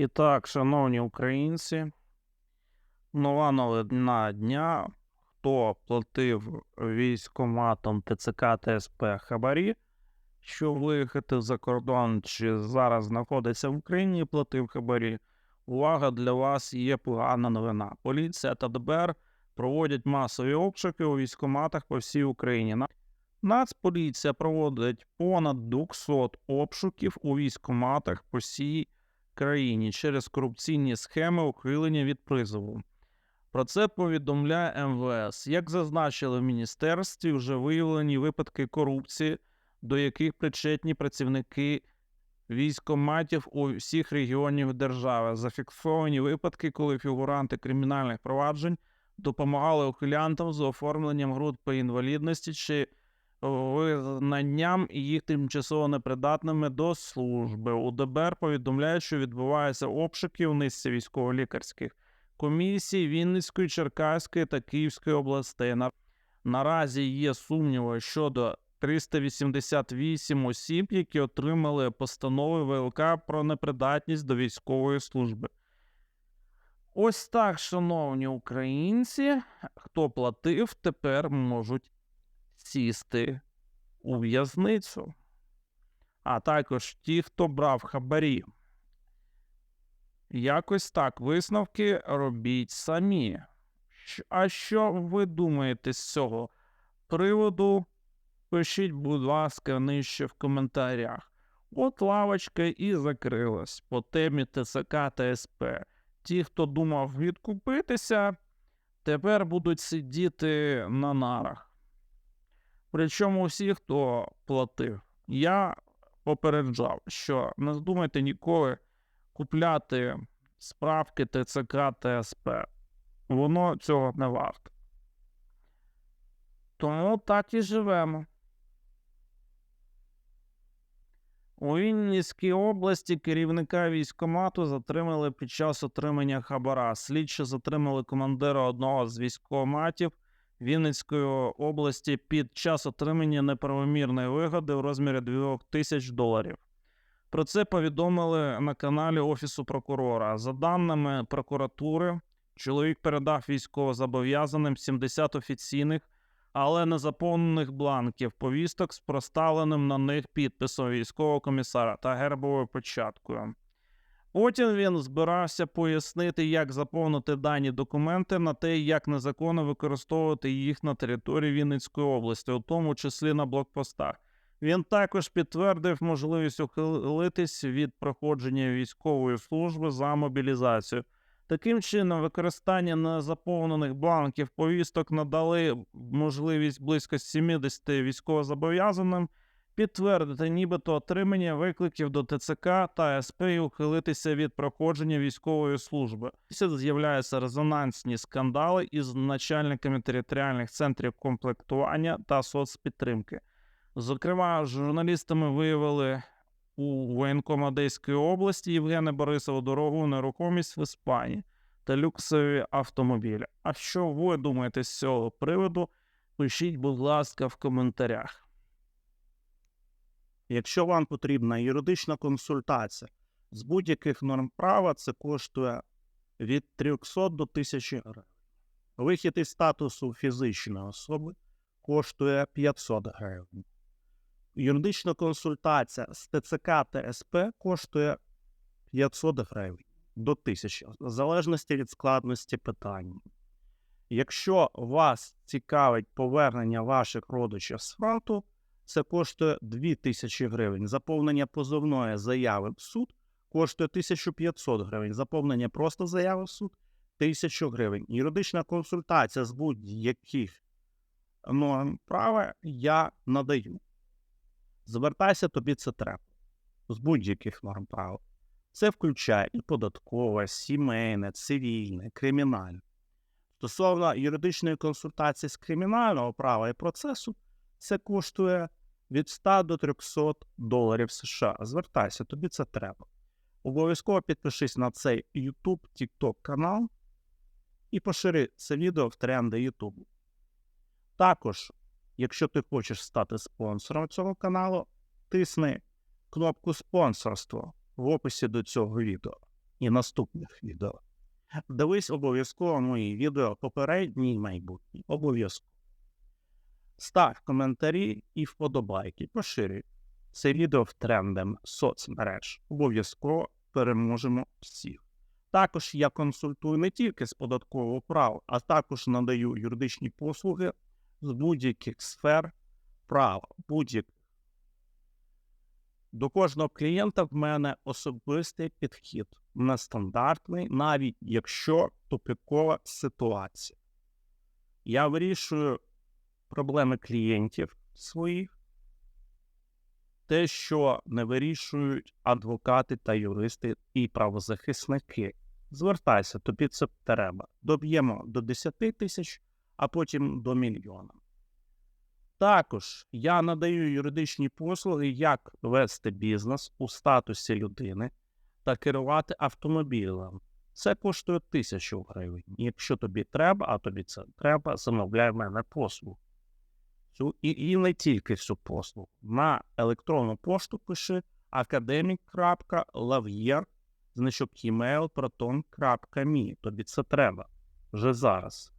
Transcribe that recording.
І так, шановні українці, нова новина дня. Хто платив військоматом ТЦК та СП Хабарі, щоб виїхати за кордон, чи зараз знаходиться в Україні і платив Хабарі. Увага для вас є погана новина. Поліція та ДБР проводять масові обшуки у військоматах по всій Україні. Нацполіція проводить понад 200 обшуків у військоматах по всій країні через корупційні схеми ухилення від призову. Про це повідомляє МВС. Як зазначили в міністерстві, вже виявлені випадки корупції, до яких причетні працівники військоматів у всіх регіонів держави. Зафіксовані випадки, коли фігуранти кримінальних проваджень допомагали ухилянтам з оформленням групи інвалідності чи визнанням їх тимчасово непридатними до служби. У ДБР повідомляють, що відбуваються обшуки у низці військово-лікарських комісій Вінницької, Черкаської та Київської областей. На- Наразі є сумніви щодо 388 осіб, які отримали постанови ВЛК про непридатність до військової служби. Ось так, шановні українці, хто платив, тепер можуть сісти у в'язницю. А також ті, хто брав хабарі. Якось так висновки робіть самі. А що ви думаєте з цього приводу? Пишіть, будь ласка, нижче в коментарях. От лавочка і закрилась по темі ТСК та СП. Ті, хто думав відкупитися, тепер будуть сидіти на нарах. Причому всі, хто платив. Я попереджав, що не здумайте ніколи купляти справки ТЦК та СП. Воно цього не варто. Тому так і живемо. У Вінницькій області керівника військкомату затримали під час отримання хабара. Слідчі затримали командира одного з військкоматів Вінницької області під час отримання неправомірної вигоди в розмірі 2 тисяч доларів. Про це повідомили на каналі Офісу прокурора. За даними прокуратури, чоловік передав військовозобов'язаним 70 офіційних, але не заповнених бланків повісток з проставленим на них підписом військового комісара та гербовою початкою. Потім він збирався пояснити, як заповнити дані документи на те, як незаконно використовувати їх на території Вінницької області, у тому числі на блокпостах. Він також підтвердив можливість ухилитись від проходження військової служби за мобілізацію. Таким чином, використання незаповнених бланків повісток надали можливість близько 70 військовозобов'язаним підтвердити нібито отримання викликів до ТЦК та СП і ухилитися від проходження військової служби. Після з'являються резонансні скандали із начальниками територіальних центрів комплектування та соцпідтримки. Зокрема, журналістами виявили у воєнком Одеської області Євгена Борисова дорогу нерухомість в Іспанії та люксові автомобілі. А що ви думаєте з цього приводу? Пишіть, будь ласка, в коментарях. Якщо вам потрібна юридична консультація з будь-яких норм права, це коштує від 300 до 1000 гривень. Вихід із статусу фізичної особи коштує 500 гривень. Юридична консультація з ТЦК та СП коштує 500 гривень до 1000, в залежності від складності питання. Якщо вас цікавить повернення ваших родичів з фронту, це коштує 2000 гривень. Заповнення позовної заяви в суд коштує 1500 гривень. Заповнення просто заяви в суд 1000 гривень. Юридична консультація з будь-яких норм права я надаю. Звертайся, тобі це треба. З будь-яких норм права. Це включає і податкове, сімейне, цивільне, кримінальне. Стосовно юридичної консультації з кримінального права і процесу, це коштує від 100 до 300 доларів США. Звертайся, тобі це треба. Обов'язково підпишись на цей YouTube, TikTok канал і пошири це відео в тренди YouTube. Також, якщо ти хочеш стати спонсором цього каналу, тисни кнопку спонсорство в описі до цього відео. і наступних відео. Дивись обов'язково мої відео попередні і майбутні. Обов'язково. Став коментарі і вподобайки. Поширюй це відео в трендам соцмереж. Обов'язково переможемо всіх. Також я консультую не тільки з податкового права, а також надаю юридичні послуги з будь-яких сфер права, будь-яких. До кожного клієнта в мене особистий підхід, нестандартний, навіть якщо тупікова ситуація. Я вирішую проблеми клієнтів своїх, те, що не вирішують адвокати та юристи і правозахисники. Звертайся, тобі це треба. Доб'ємо до 10 тисяч, а потім до мільйона. Також я надаю юридичні послуги, як вести бізнес у статусі людини та керувати автомобілем. Це коштує тисячу гривень. Якщо тобі треба, а тобі це треба, замовляй в мене послугу. Цю, і, і не тільки цю послугу. На електронну пошту пиши академік.лав'єр значок email. Тобі це треба вже зараз.